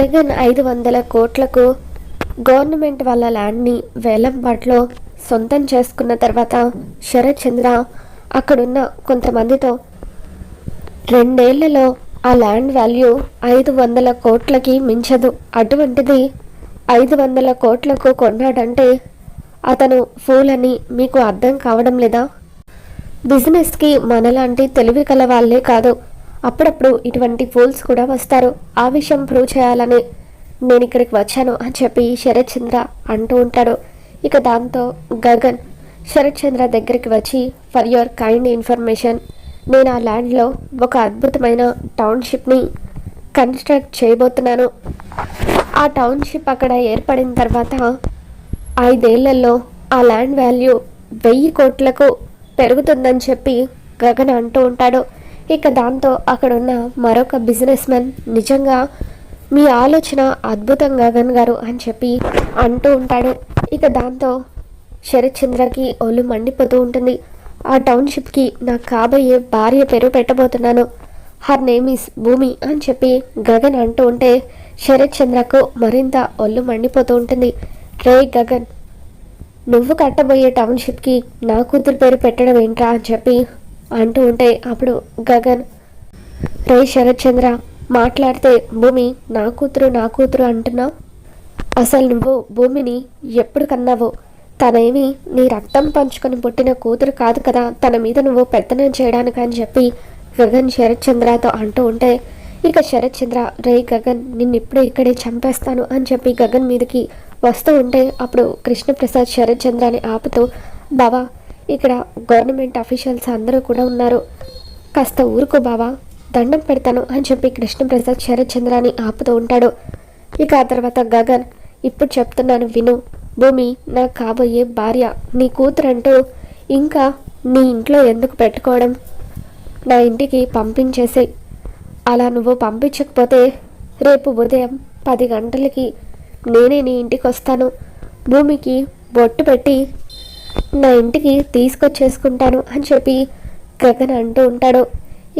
జగన్ ఐదు వందల కోట్లకు గవర్నమెంట్ వాళ్ళ ల్యాండ్ని వేలంపాట్లో సొంతం చేసుకున్న తర్వాత శరత్ చంద్ర అక్కడున్న కొంతమందితో రెండేళ్ళలో ఆ ల్యాండ్ వాల్యూ ఐదు వందల కోట్లకి మించదు. అటువంటిది ఐదు వందల కోట్లకు కొన్నాడంటే అతను ఫూల్ అని మీకు అర్థం కావడం లేదా? బిజినెస్కి మనలాంటి తెలివి కల వాళ్ళే కాదు. అప్పుడప్పుడు ఇటువంటి ఫూల్స్ కూడా వస్తారు. ఆ విషయం ప్రూవ్ చేయాలని నేను ఇక్కడికి వచ్చాను అని చెప్పి శరత్ చంద్ర అంటూ ఉంటాడు. ఇక దాంతో గగన్ శరత్ చంద్ర దగ్గరికి వచ్చి ఫర్ యువర్ కైండ్ ఇన్ఫర్మేషన్ నేను ఆ ల్యాండ్లో ఒక అద్భుతమైన టౌన్షిప్ని కన్స్ట్రక్ట్ చేయబోతున్నాను. ఆ టౌన్షిప్ అక్కడ ఏర్పడిన తర్వాత ఐదేళ్ళలో ఆ ల్యాండ్ వాల్యూ వెయ్యి కోట్లకు పెరుగుతుందని చెప్పి గగన్ అంటూ ఉంటాడు. ఇక దాంతో అక్కడున్న మరొక బిజినెస్ మ్యాన్ నిజంగా మీ ఆలోచన అద్భుతం గగన్ గారు అని చెప్పి అంటూ ఉంటాడు. ఇక దాంతో శరత్ చంద్రకి ఒళ్ళు మండిపోతూ ఉంటుంది. ఆ టౌన్షిప్కి నాకు కాబోయే భార్య పేరు పెట్టబోతున్నాను. హర్ నేమ్ ఇస్ భూమి అని చెప్పి గగన్ అంటూ ఉంటే శరత్ చంద్రకు మరింత ఒళ్ళు మండిపోతూ ఉంటుంది. రే గగన్ నువ్వు కట్టబోయే టౌన్షిప్కి నా కూతురు పేరు పెట్టడం ఏంట్రా అని చెప్పి అంటూ ఉంటే అప్పుడు గగన్ రే శరత్చంద్ర మాట్లాడితే భూమి నా కూతురు నా కూతురు అంటున్నావు? అసలు నువ్వు భూమిని ఎప్పుడు కన్నావు? తనేమి నీ రక్తం పంచుకొని పుట్టిన కూతురు కాదు కదా? తన మీద నువ్వు పెత్తనం చేయడానికి అని చెప్పి గగన్ శరత్చంద్రతో అంటూ ఉంటే ఇక శరత్చంద్ర రే గగన్ నిన్ను ఇప్పుడు ఇక్కడే చంపేస్తాను అని చెప్పి గగన్ మీదకి వస్తూ ఉంటే అప్పుడు కృష్ణప్రసాద్ శరత్చంద్రని ఆపుతూ బావా ఇక్కడ గవర్నమెంట్ అఫీషియల్స్ అందరూ కూడా ఉన్నారు. కాస్త ఊరుకో బావా దండం పెడతాను అని చెప్పి కృష్ణప్రసాద్ శరత్చంద్రాని ఆపుతూ ఉంటాడు. ఇక ఆ తర్వాత గగన్ ఇప్పుడు చెప్తున్నాను విను భూమి నా కాబోయే భార్య నీ కూతురంటూ ఇంకా నీ ఇంట్లో ఎందుకు పెట్టుకోవడం? నా ఇంటికి పంపించేసి అలా నువ్వు పంపించకపోతే రేపు ఉదయం పది గంటలకి నేనే నీ ఇంటికి వస్తాను భూమికి బొట్టు పెట్టి నా ఇంటికి తీసుకొచ్చేసుకుంటాను అని చెప్పి గగన్ అంటూ ఉంటాడు.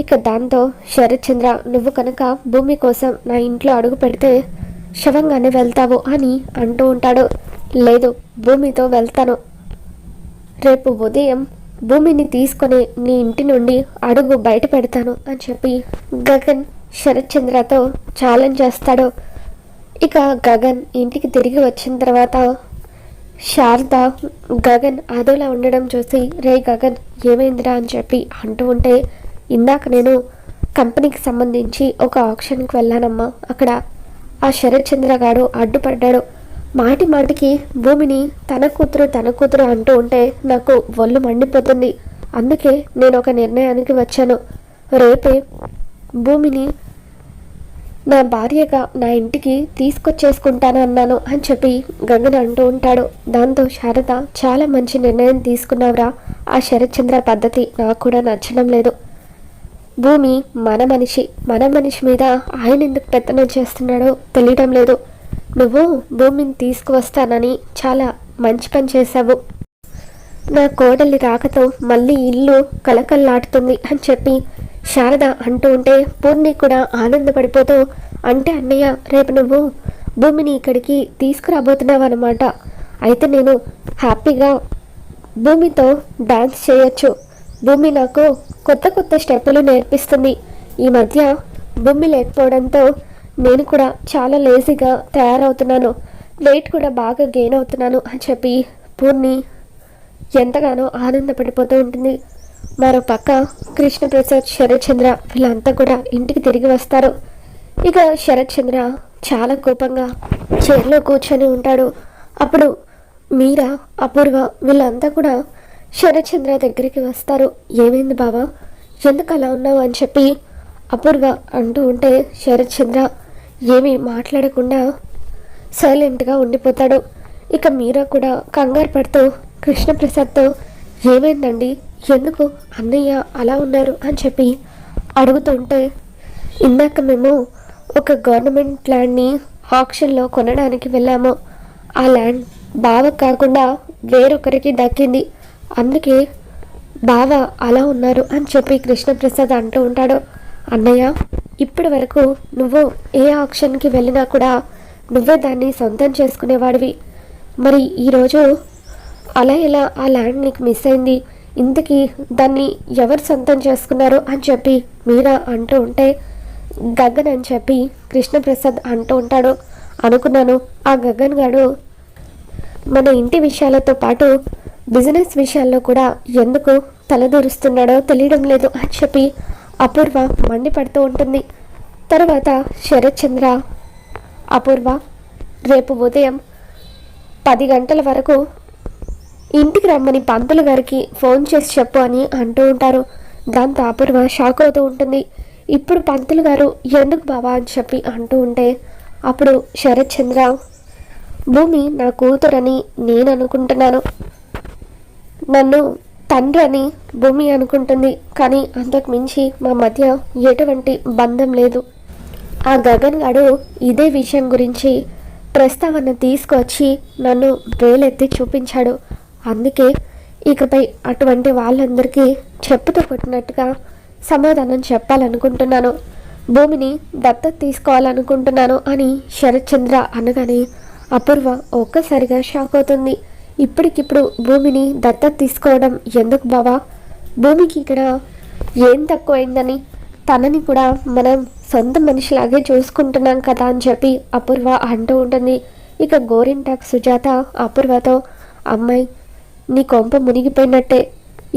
ఇక దాంతో శరత్చంద్ర నువ్వు కనుక భూమి కోసం నా ఇంట్లో అడుగు పెడితే శవంగానే వెళ్తావు అని అంటూ ఉంటాడు. లేదు భూమితో వెళ్తాను. రేపు ఉదయం భూమిని తీసుకొని నీ ఇంటి నుండి అడుగు బయట పెడతాను అని చెప్పి గగన్ శరత్ చంద్రతో ఛాలెంజ్ చేస్తాడు. ఇక గగన్ ఇంటికి తిరిగి వచ్చిన తర్వాత శారద గగన్ అదోలా ఉండడం చూసి రే గగన్ ఏమైందిరా? అని చెప్పి అంటూ ఉంటే ఇందాక నేను కంపెనీకి సంబంధించి ఒక ఆప్షన్కి వెళ్ళానమ్మా. అక్కడ ఆ శరత్ చంద్ర గారు అడ్డుపడ్డాడు. మాటి మాటికి భూమిని తన కూతురు తన కూతురు అంటూ ఉంటే నాకు ఒళ్ళు మండిపోతుంది. అందుకే నేను ఒక నిర్ణయానికి వచ్చాను. రేపే భూమిని నా భార్యగా నా ఇంటికి తీసుకొచ్చేసుకుంటాను అన్నాను అని చెప్పి గంగన అంటూ ఉంటాడు. దాంతో శారద చాలా మంచి నిర్ణయం తీసుకున్నావురా. ఆ శరత్చంద్ర పద్ధతి నాకు కూడా నచ్చడం లేదు. భూమి మన మనిషి. మన మనిషి మీద ఆయన ఎందుకు పెత్తనం చేస్తున్నాడో తెలియడం లేదు. నువ్వు భూమిని తీసుకువస్తానని చాలా మంచి పని చేశావు. నా కోడలి రాకతో మళ్ళీ ఇల్లు కలకల్లాడుతుంది అని చెప్పి శారద అంటూ ఉంటే పూర్ణి కూడా ఆనందపడిపోతూ అంటే అన్నయ్య రేపు నువ్వు భూమిని ఇక్కడికి తీసుకురాబోతున్నావు అనమాట అయితే నేను హ్యాపీగా భూమితో డాన్స్ చేయొచ్చు. భూమి నాకు కొత్త కొత్త స్టెప్పులు నేర్పిస్తుంది. ఈ మధ్య భూమి లేకపోవడంతో నేను కూడా చాలా లేజీగా తయారవుతున్నాను. వెయిట్ కూడా బాగా గెయిన్ అవుతున్నాను అని చెప్పి పూర్ణి ఎంతగానో ఆనందపడిపోతూ ఉంటుంది. మరో పక్క కృష్ణప్రసాద్ శరత్చంద్ర వీళ్ళంతా కూడా ఇంటికి తిరిగి వస్తారు. ఇక శరత్చంద్ర చాలా కోపంగా చైర్లో కూర్చొని ఉంటాడు. అప్పుడు మీరా అపూర్వ వీళ్ళంతా కూడా శరత్చంద్ర దగ్గరికి వస్తారు. ఏమైంది బావా? ఎందుకు అలా ఉన్నావు? అని చెప్పి అపూర్వ అంటూ ఉంటే శరత్చంద్ర ఏమీ మాట్లాడకుండా సైలెంట్గా ఉండిపోతాడు. ఇక మీరా కూడా కంగారు పడుతూ కృష్ణప్రసాద్తో ఏమైందండి? ఎందుకు? అన్నయ్య అలా ఉన్నారు అని చెప్పి అడుగుతుంటే ఇందాక మేము ఒక గవర్నమెంట్ ల్యాండ్ని ఆక్షన్లో కొనడానికి వెళ్ళాము. ఆ ల్యాండ్ బావ కాకుండా వేరొకరికి దక్కింది. అందుకే బావ అలా ఉన్నారు అని చెప్పి కృష్ణప్రసాద్ అంటూ ఉంటాడు. అన్నయ్య ఇప్పటి వరకు నువ్వు ఏ ఆప్షన్కి వెళ్ళినా కూడా నువ్వే దాన్ని సొంతం చేసుకునేవాడివి. మరి ఈరోజు అలా ఎలా ఆ ల్యాండ్ నీకు మిస్ అయింది? ఇంతకీ దాన్ని ఎవరు సొంతం చేసుకున్నారు అని చెప్పి మీరా అంటూ ఉంటే గగన్ అని చెప్పి కృష్ణప్రసాద్ అంటూ ఉంటాడు. అనుకున్నాను. ఆ గగన్ గాడు మన ఇంటి విషయాలతో పాటు బిజినెస్ విషయాల్లో కూడా ఎందుకు తలదూరుస్తున్నాడో తెలియడం లేదు అని చెప్పి అపూర్వ మండిపడుతూ ఉంటుంది. తర్వాత శరత్చంద్ర అపూర్వ రేపు ఉదయం పది గంటల వరకు ఇంటికి రమ్మని పంతులు గారికి ఫోన్ చేసి చెప్పు అని అంటూ ఉంటారు. దాంతో అపూర్వ షాక్ అవుతూ ఉంటుంది. ఇప్పుడు పంతులు గారు ఎందుకు బావా అని చెప్పి అంటూ ఉంటే అప్పుడు శరత్ చంద్ర భూమి నా కూతురని నేను అనుకుంటున్నాను. నన్ను తండ్రి అని భూమి అనుకుంటుంది. కానీ అంతకు మించి మా మధ్య ఎటువంటి బంధం లేదు. ఆ గగన్ గారు ఇదే విషయం గురించి ప్రస్తావన తీసుకొచ్చి నన్ను వేలెత్తి చూపించాడు. అందుకే ఇకపై అటువంటి వాళ్ళందరికీ చెప్పుతో కొట్టినట్టుగా సమాధానం చెప్పాలనుకుంటున్నాను. భూమిని దత్తత తీసుకోవాలనుకుంటున్నాను అని శరత్చంద్ర అనగానే అపూర్వ ఒక్కసారిగా షాక్ అవుతుంది. ఇప్పటికిప్పుడు భూమిని దత్తత తీసుకోవడం ఎందుకు బావా? భూమికి ఇక్కడ ఏం తక్కువైందని తనని కూడా మనం సొంత మనిషిలాగే చూసుకుంటున్నాం కదా అని చెప్పి అపూర్వ అంటూ ఉంటుంది. ఇక గోరింటాక్ సుజాత అపూర్వతో అమ్మాయి నీ కొంప మునిగిపోయినట్టే.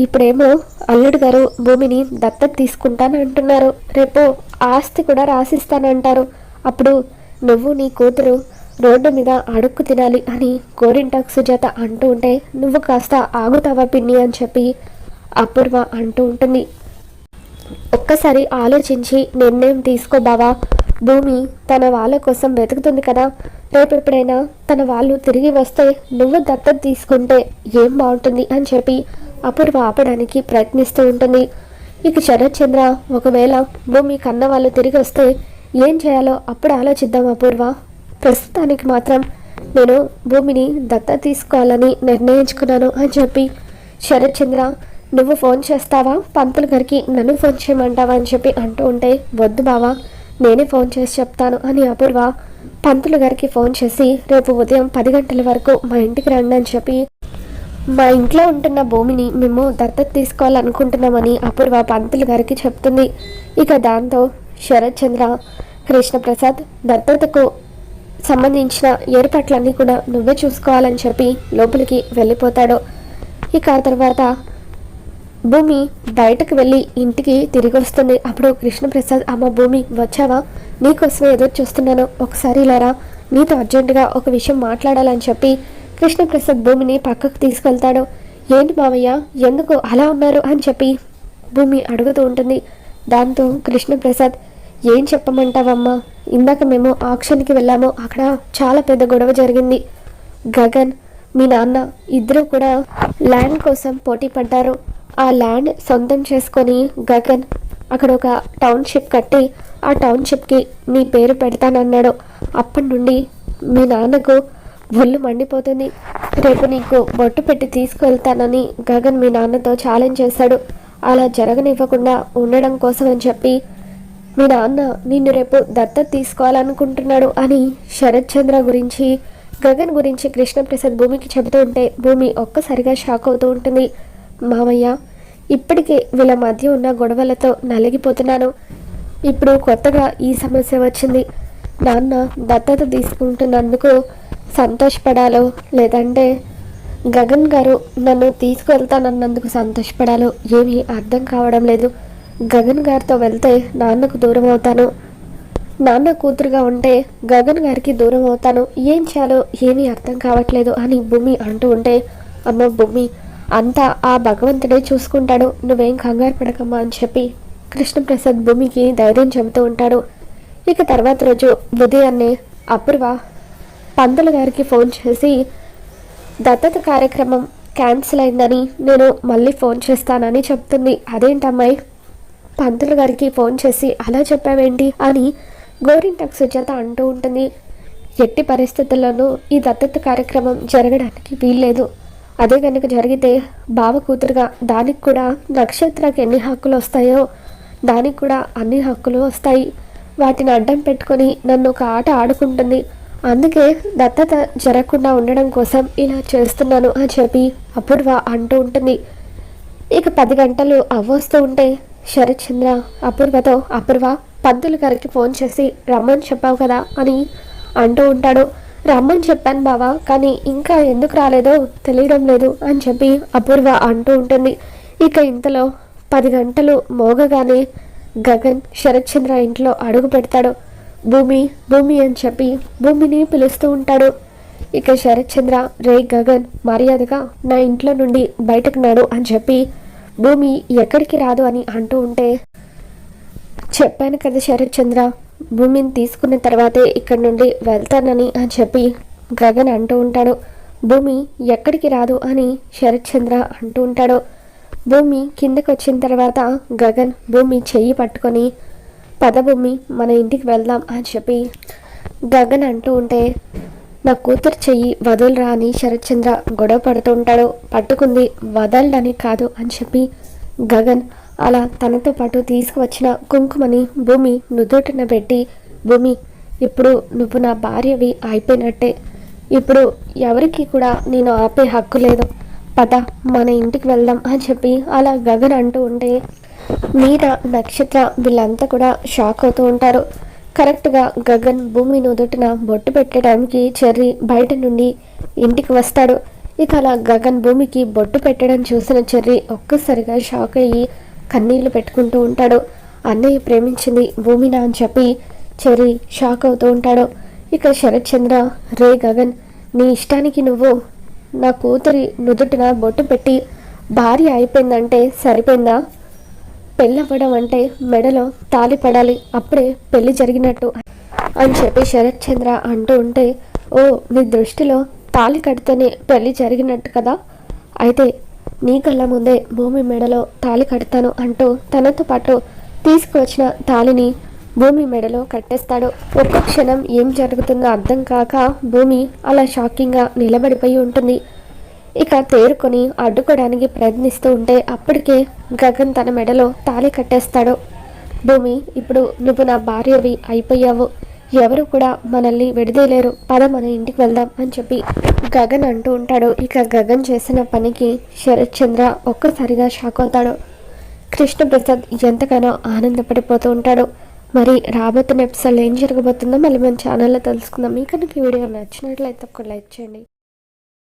ఇప్పుడేమో అల్లుడు గారు భూమిని దత్తత తీసుకుంటాను అంటున్నారు. రేపు ఆస్తి కూడా రాసిస్తానంటారు అప్పుడు నువ్వు నీ కూతురు రోడ్డు మీద అడుక్కు తినాలి అని గోరింటాక్ సుజాత అంటూ ఉంటే నువ్వు కాస్త ఆగుతావా పిన్ని అని చెప్పి అపూర్వ అంటూ ఉంటుంది. ఒక్కసారి ఆలోచించి నిర్ణయం తీసుకో బావా. భూమి తన వాళ్ళ కోసం వెతుకుతుంది కదా. రేపు ఎప్పుడైనా తన వాళ్ళు తిరిగి వస్తే నువ్వు దత్తత తీసుకుంటే ఏం బాగుంటుంది అని చెప్పి అపూర్వ ఆపడానికి ప్రయత్నిస్తూ ఉంటుంది. ఇక శరత్ చంద్ర ఒకవేళ భూమి కన్న వాళ్ళు తిరిగి వస్తే ఏం చేయాలో అప్పుడు ఆలోచిద్దాం అపూర్వ. ప్రస్తుతానికి మాత్రం నేను భూమిని దత్త తీసుకోవాలని నిర్ణయించుకున్నాను అని చెప్పి శరత్ చంద్ర నువ్వు ఫోన్ చేస్తావా? పంతులు గారికి నన్ను ఫోన్ చేయమంటావా? అని చెప్పి అంటూ ఉంటే వద్దు బావా నేనే ఫోన్ చేసి చెప్తాను అని అపూర్వ పంతులు గారికి ఫోన్ చేసి రేపు ఉదయం పది గంటల వరకు మా ఇంటికి రండి అని చెప్పి మా ఇంట్లో ఉంటున్న భూమిని మేము దత్తత తీసుకోవాలనుకుంటున్నామని అపూర్వ పంతులు గారికి చెప్తుంది. ఇక దాంతో శరత్ చంద్ర కృష్ణప్రసాద్ దత్తతకు సంబంధించిన ఏర్పాట్లన్నీ కూడా నువ్వే చూసుకోవాలని చెప్పి లోపలికి వెళ్ళిపోతాడు. ఇక తర్వాత భూమి బయటకు వెళ్ళి ఇంటికి తిరిగి వస్తుంది. అప్పుడు కృష్ణప్రసాద్ అమ్మ భూమి వచ్చావా? నీకోసమే ఎదురు చూస్తున్నాను. ఒకసారి ఇలారా నీతో అర్జెంటుగా ఒక విషయం మాట్లాడాలని చెప్పి కృష్ణప్రసాద్ భూమిని పక్కకు తీసుకెళ్తాడు. ఏంటి మామయ్య ఎందుకు అలా ఉన్నారు? అని చెప్పి భూమి అడుగుతూ ఉంటుంది. దాంతో కృష్ణప్రసాద్ ఏం చెప్పమంటావమ్మా? ఇందాక మేము ఆక్షన్కి వెళ్ళాము. అక్కడ చాలా పెద్ద గొడవ జరిగింది. గగన్ మీ నాన్న ఇద్దరు కూడా ల్యాండ్ కోసం పోటీ పడ్డారు. ఆ ల్యాండ్ సొంతం చేసుకొని గగన్ అక్కడ ఒక టౌన్షిప్ కట్టి ఆ టౌన్షిప్కి నీ పేరు పెడతానన్నాడు. అప్పటి నుండి మీ నాన్నకు ఒళ్ళు మండిపోతుంది. రేపు నీకు బొట్టు పెట్టి తీసుకువెళ్తానని గగన్ మీ నాన్నతో ఛాలెంజ్ చేశాడు. అలా జరగనివ్వకుండా ఉండడం కోసం అని చెప్పి మీ నాన్న నిన్ను రేపు దత్తత తీసుకోవాలనుకుంటున్నాడు అని శరత్ చంద్ర గురించి గగన్ గురించి కృష్ణప్రసాద్ భూమికి చెబుతూ ఉంటే భూమి ఒక్కసారిగా షాక్ అవుతూ ఉంటుంది. మామయ్య ఇప్పటికే వీళ్ళ మధ్య ఉన్న గొడవలతో నలిగిపోతున్నాను. ఇప్పుడు కొత్తగా ఈ సమస్య వచ్చింది. నాన్న దత్తత తీసుకుంటున్నందుకు సంతోషపడాలో లేదంటే గగన్ గారు నన్ను తీసుకువెళ్తానన్నందుకు సంతోషపడాలో ఏమీ అర్థం కావడం లేదు. గగన్ గారితో వెళ్తే నాన్నకు దూరం అవుతాను. నాన్న కూతురుగా ఉంటే గగన్ గారికి దూరం అవుతాను. ఏం చేయాలో ఏమీ అర్థం కావట్లేదు అని భూమి అంటూ ఉంటే అమ్మ భూమి అంతా ఆ భగవంతుడే చూసుకుంటాడు. నువ్వేం కంగారు పడకమ్మా అని చెప్పి కృష్ణప్రసాద్ భూమికి ధైర్యం చెబుతూ ఉంటాడు. ఇక తర్వాత రోజు ఉదయాన్నే అపూర్వ పంతులు గారికి ఫోన్ చేసి దత్తత కార్యక్రమం క్యాన్సిల్ అయిందని నేను మళ్ళీ ఫోన్ చేస్తానని చెప్తుంది. అదేంటమ్మాయి? పంతులు గారికి ఫోన్ చేసి అలా చెప్పావేంటి? అని గోరింటకు సుజాత అంటూ ఉంటుంది. ఎట్టి పరిస్థితుల్లోనూ ఈ దత్తత కార్యక్రమం జరగడానికి వీల్లేదు. అదే కనుక జరిగితే బావ కూతురుగా దానికి కూడా నక్షత్రకి ఎన్ని హక్కులు వస్తాయో దానికి కూడా అన్ని హక్కులు వస్తాయి. వాటిని అడ్డం పెట్టుకొని నన్ను ఒక ఆట ఆడుకుంటుంది. అందుకే దత్తత జరగకుండా ఉండడం కోసం ఇలా చేస్తున్నాను అని చెప్పి అపూర్వ అంటూ ఉంటుంది. ఇక పది గంటలు అవ్వొస్తూ ఉంటే శరత్చంద్ర అపూర్వతో అపూర్వ పంతులు గారికి ఫోన్ చేసి రమ్మని చెప్పావు కదా అని అంటూ ఉంటాడు. రమ్మని చెప్పాను బావా కానీ ఇంకా ఎందుకు రాలేదో తెలియడం లేదు అని చెప్పి అపూర్వ అంటూ ఉంటుంది. ఇక ఇంతలో పది గంటలు మోగగానే గగన్ శరత్చంద్ర ఇంట్లో అడుగు పెడతాడు. భూమి భూమి అని చెప్పి భూమిని పిలుస్తూ ఉంటాడు. ఇక శరత్చంద్ర రే గగన్ మర్యాదగా నా ఇంట్లో నుండి బయటకు నాడు అని చెప్పి భూమి ఎక్కడికి రాదు అని అంటూ ఉంటే చెప్పాను కదా శరత్చంద్ర భూమిని తీసుకున్న తర్వాతే ఇక్కడి నుండి వెళ్తానని అని చెప్పి గగన్ అంటూ ఉంటాడు. భూమి ఎక్కడికి రాదు అని శరత్చంద్ర అంటూ ఉంటాడు. భూమి కిందకు వచ్చిన తర్వాత గగన్ భూమి చెయ్యి పట్టుకొని పదభూమి మన ఇంటికి వెళ్దాం అని చెప్పి గగన్ అంటూ ఉంటే నా కూతురు చెయ్యి వదలరా అని శరత్చంద్ర గొడవ పడుతూ ఉంటాడు. పట్టుకుంది వదలడని కాదు అని చెప్పి గగన్ అలా తనతో పాటు తీసుకువచ్చిన కుంకుమని భూమి నుదుటిన పెట్టి భూమి ఇప్పుడు నువ్వు నా భార్యవి అయిపోయినట్టే. ఇప్పుడు ఎవరికి కూడా నేను ఆపే హక్కు లేదు. పద మన ఇంటికి వెళ్దాం అని చెప్పి అలా గగన్ అంటూ ఉంటే మీర నక్షత్ర వీళ్ళంతా కూడా షాక్ అవుతూ ఉంటారు. కరెక్ట్గా గగన్ భూమి నుదుటిన బొట్టు పెట్టడానికి చెర్రి బయట నుండి ఇంటికి వస్తాడు. ఇక అలా గగన్ భూమికి బొట్టు పెట్టడం చూసిన చెర్రి ఒక్కసారిగా షాక్ అయ్యి కన్నీళ్ళు పెట్టుకుంటూ ఉంటాడు. అన్నయ్య ప్రేమించింది భూమినా అని చెప్పి చెరి షాక్ అవుతూ ఉంటాడు. ఇక శరత్ చంద్ర రే గగన్ నీ ఇష్టానికి నువ్వు నా కూతురి నుదుటిన బొట్టు పెట్టి భార్య అయిపోయిందంటే సరిపోయిందా? పెళ్ళవ్వడం అంటే మెడలో తాలి పడాలి అప్పుడే పెళ్ళి జరిగినట్టు అని చెప్పి శరత్ చంద్ర అంటూ ఉంటే ఓ నీ దృష్టిలో తాలి కడితేనే పెళ్ళి జరిగినట్టు కదా? అయితే నీ కళ్ళ ముందే భూమి మెడలో తాలి కడతాను అంటూ తనతో పాటు తీసుకువచ్చిన తాలిని భూమి మెడలో కట్టేస్తాడు. ఒక్క క్షణం ఏం జరుగుతుందో అర్థం కాక భూమి అలా షాకింగ్గా నిలబడిపోయి ఉంటుంది. ఇక తేరుకొని అడ్డుకోవడానికి ప్రయత్నిస్తూ ఉంటే అప్పటికే గగన్ తన మెడలో తాళి కట్టేస్తాడు. భూమి ఇప్పుడు నువ్వు నా భార్యవి అయిపోయావు. ఎవరు కూడా మనల్ని విడదీయలేరు. పద మన ఇంటికి వెళ్దాం అని చెప్పి గగన్ అంటూ ఉంటాడు. ఇక గగన్ చేసిన పనికి శరత్ చంద్ర ఒక్కసారిగా షాక్ అవుతాడు. కృష్ణప్రసాద్ ఎంతగానో ఆనందపడిపోతూ ఉంటాడు. మరి రాబోతున్న ఎపిసోడ్లో ఏం జరగబోతుందో మళ్ళీ మన ఛానల్లో తెలుసుకుందాం. మీకు కనుక ఈ వీడియో నచ్చినట్లయితే ఒక లైక్ చేయండి.